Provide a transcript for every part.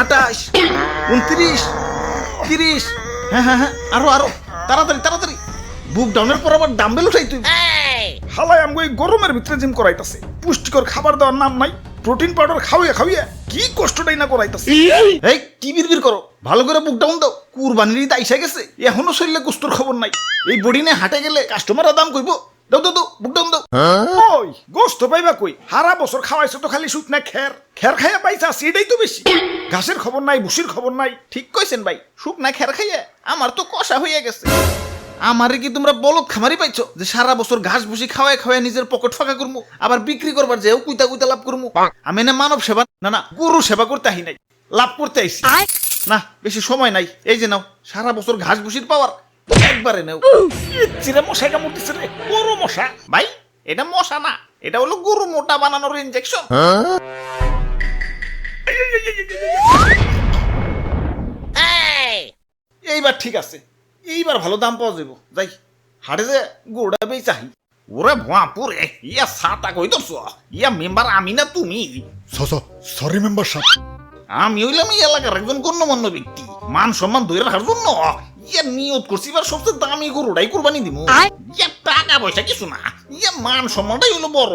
আঠাশ উনত্রিশ তিরিশ। হ্যাঁ হ্যাঁ হ্যাঁ আরও আরও। তাড়াতাড়ি তাড়াতাড়ি। বুক ডাউনের পর আবার ডাম্বেল উঠাই তুই। হালাই আমগো এই গরমের ভিতরে জিম করাইতাছে। পুষ্টিকর খাবার দেওয়ার নাম নাই প্রোটিন পাউডার খাওয়াইয়া খাওয়াইয়া কি কষ্টটাই না করাইতাছে। এই কি বিড়বিড় করো? ভালো করে বুক ডাউন দাও। কুরবানির ঈদ আইসা গেছে। এখনও শরীরে কুস্তর খবর নাই। এই বডি নিয়ে হাটে গেলে কাস্টমাররা দাম কইব। দাও দাও দাও বুক দাও ওই গোস্ত পাইবা কই? হারা বছর খাওয়াইছো তো খালি শুট না খের খের খাইয়া পাইছা সেটাই তো বেশি ঘাসের খবর নাই ভুসির খবর নাই। ঠিক কইছেন ভাই শুকনা খের খাইয়ে। আমার তো কষা হইয়া গেছে। আমারে কি তোমরা বলদ খামারি পাইছো? যে সারা বছর ঘাস ভুসি খাওয়ায় খাওয়ায় নিজের পকেট ফাঁকা করমু আবার বিক্রি করবার যেও কুইতা কুইতা লাভ করমু আমি না মানব সেবা না না গরু সেবা করতে আহি নাই। লাভ করতে আইছি। না বেশি সময় নাই। এই যে নাও সারা বছর ঘাস ভুসির পাওয়ার একবারে নেও। চিরে মশাই কামড়তেছে রে। বড় মশা? ভাই এটা মশা না এটা হলো গরু মোটা বানানোর ইনজেকশন এইবার ঠিক আছে এইবার ভালো দাম পাওয়া যাব যাই হাটে যে গোড়া বেই চাই ওরে ভুয়াপুরে ইয়া সাতা কই তো ইয়া মেম্বার আমি না তুমি? সরি মেম্বার সাহেব আমি হইলাম এই এলাকার একজন গণ্যমান্য ব্যক্তি। মান সম্মান ধরে রাখার জন্য ইয়া নিয়ত করছি এবার সবচেয়ে দামি গরুটাই কোরবানি দিব ইয়া টাকা পয়সা কিছু না ইয়া মান সম্মানটাই হলো বড়।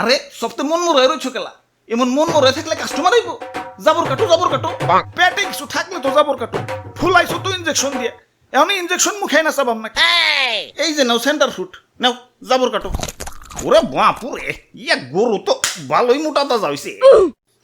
আরে সবচেয়ে মন মরে রয়েছে খেলা এমন মন মরে থাকলে কাস্টমার আইব। জাবর কাটো জাবর কাটো। পেটে কিছু থাকলে তো যাবর কাটো। ফুলাইছো তো ইনজেকশন দিয়ে। এখন ইনজেকশন মুখে না চাবাম না এই। যে নাও সেন্টার ফুট নাও জাবর কাটো। ওরে বাপুরে ইয়া গরু তো ভালোই মোটা তাজা হইছে।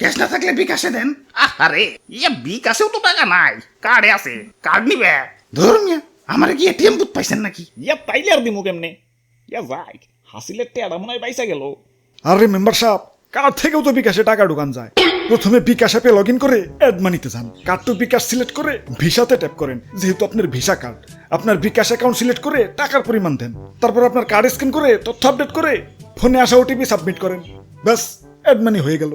ক্যাশ না থাকলে বিকাশে দেন। আরে ইয়ে বিকাশেও তো টাকা নাই। কার্ডে আছে। কার্ড নিবে? ধরুন আমার কি এটিএম বুথ পাইছেন নাকি? ইয়া তাইলে আর দিমু কেমনে? ইয়া যাই হাসিলের টেড়া মনে হয় পাইসা গেল। আরে মেম্বার সাহেব কার্ড থেকেও তো বিকাশে টাকা ঢুকান যায়। প্রথমে বিকাশ অ্যাপে লগ ইন করে অ্যাড মানিতে যান। কার্ড টু বিকাশ সিলেক্ট করে ভিসাতে ট্যাপ করেন যেহেতু আপনার ভিসা কার্ড। আপনার বিকাশ অ্যাকাউন্ট সিলেক্ট করে টাকার পরিমাণ দেন। তারপর আপনার কার্ড স্ক্যান করে তথ্য আপডেট করে ফোনে আসা ওটিপি সাবমিট করেন। ব্যাস অ্যাড মানি হয়ে গেল।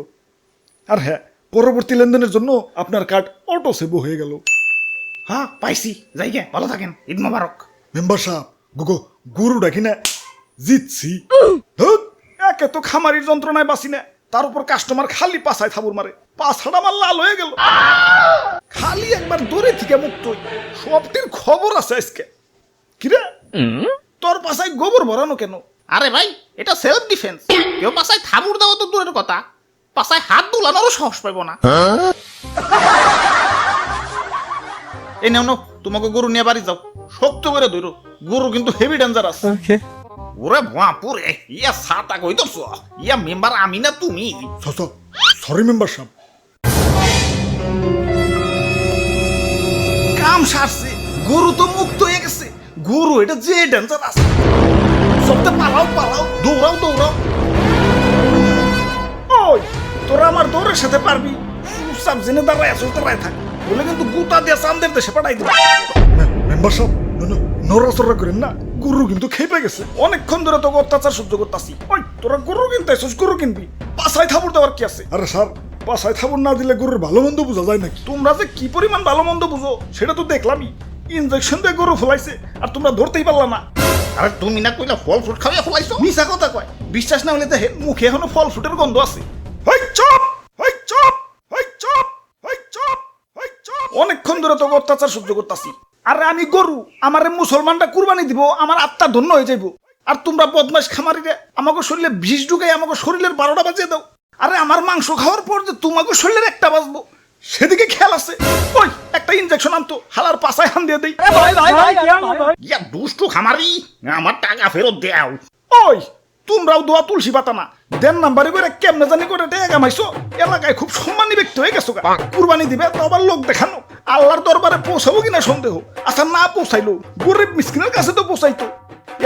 আর হ্যাঁ পরবর্তী লেনদেনের জন্য আপনার কার্ড অটো সেভও হয়ে গেল। হ্যাঁ পাইছি। যাই গে ভালো থাকেন। ঈদ মোবারক। মেম্বার সাহেব গুগো গুরু ডাকি না জিতছি। ধুৎ, একে তো খামারির যন্ত্রণায় বাসি না। তার উপর কাস্টমার খালি পাছায় থাবুর মারে। পাছাটা আমার লাল হয়ে গেল। খালি একবার দূরে থেকে মুক্ত। সবটির খবর আছে আজকে। কিরে তোর পাছায় গোবর ভরানো কেন? আরে ভাই এটা সেলফ ডিফেন্স কেউ পাশায় থাবুর দেওয়া তো দূরের কথা। পাশায় হাত দুলানোরও সাহস পাইব না। এই নেও নাও, তোমাকে গরু নিয়ে বাড়ি যাও। শক্ত করে ধরো। গরু কিন্তু হেভি ডেঞ্জারাস ওরে বাপুরে ইয়া সাতা কই তো ইয়া মেম্বার আমি না তুমি? সরি মেম্বার সাহেব। কাম সারছে গরু তো মুক্ত হয়ে গেছে। গরু এটা যে ডেঞ্জারাস সবতে পালাও পালাও দৌড়াও দৌড়াও। তোরা আমার দৌড়ের সাথে পারবি। চুপচাপ জেনে দাঁড়ায় আসো দাঁড়ায় থাক। বলে কিন্তু গুতা দিয়ে চান্দের দেশে পাঠাই দেবো মেম্বার সাহেব নড়াচড়া করেন না। গরু কিন্তু খেপে গেছে। অনেকক্ষণ ধরে তোকে অত্যাচার সহ্য করতাছি। ওই তোরা গরু কিনতে আসছিস গরু কিনবি। পাছায় থাবুর দেওয়ার কি আছে? আরে স্যার পাছায় থাবুর না দিলে গরুর ভালো মন্দ বোঝা যায় নাকি? তোমরা যে কি পরিমাণ ভালো মন্দ বুঝো সেটা তো দেখলামই। ইনজেকশন দিয়ে গরু ফলাইছে আর তোমরা ধরতেই পারলা না। আরে তুমি না কইলা ফল ফ্রুট খাওয়া ফলাইছো? মিছা কথা কয়। বিশ্বাস না হলে দেখে মুখে এখনও ফল ফ্রুটের গন্ধ আছে। হই চপ হই চপ হই চপ হই চপ হই চপ অনেকক্ষণ ধরে তোকে অত্যাচার সহ্য করতাছি। আরে আমি গরু আমারে মুসলমানটা কুরবানি দিব আমার আত্মা ধন্য হয়ে যাইব। আর তোমরা বদমাস খামারিরে আমাকে শরীরে বিষ ঢুকাই আমাকে শরীরের বারোটা বাজিয়ে দাও। আরে আমার মাংস খাওয়ার পর যে তোমাকে শরীরের একটা বাজবো সেদিকে খেয়াল আছে। ওই একটা ইনজেকশন আনতো হালার পাশায় হান দিয়ে দেই। ইয়া দুষ্টু খামারি আমার টাকা ফেরত দেও। ওই তোমরাও দোয়া তুলসী পাতা না। দেন নাম্বারে করে কেমনে জানি করে টেকা কামাইছো এলাকায় খুব সম্মানী ব্যক্তি হয়ে গেছো গা। কুরবানি দিবে তো আবার লোক দেখানো। আল্লাহর দরবারে পৌঁছাবো কিনা সন্দেহ। আচ্ছা না পৌঁছাইলো। গরিব মিসকিনের কাছে তো পৌঁছাইতো।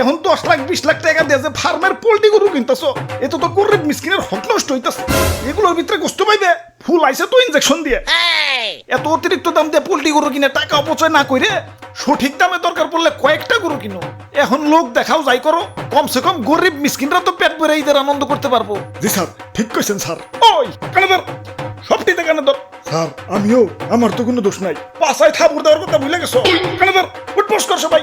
এখন দশ লাখ বিশ লাখ টাকা দিয়ে যে ফার্মের পোল্ট্রি গরু কিনতেছো এত তো গরিব মিসকিনের হক নষ্ট হইতেছে। এগুলোর ভিতরে কষ্ট পাইবে? ফুল তো ইনজেকশন দিয়ে। এত অতিরিক্ত দাম দিয়ে পোল্ট্রি গরু কিনে টাকা অপচয় না করে সঠিক দামে দরকার পড়লে কয়েকটা গরু কিনো। এখন লোক দেখাও যাই করো কমসে কম গরিব মিসকিনরা তো পেট ভরে ঈদের আনন্দ করতে পারব। জি স্যার ঠিক কইছেন স্যার। ওই কানে ধর সবটিতে কানে ধর। স্যার আমিও আমার তো কোনো দোষ নাই। পাশায় থাপুর দেওয়ার কথা ভুলে গেছো। কানে ধর উঠবোস কর সবাই।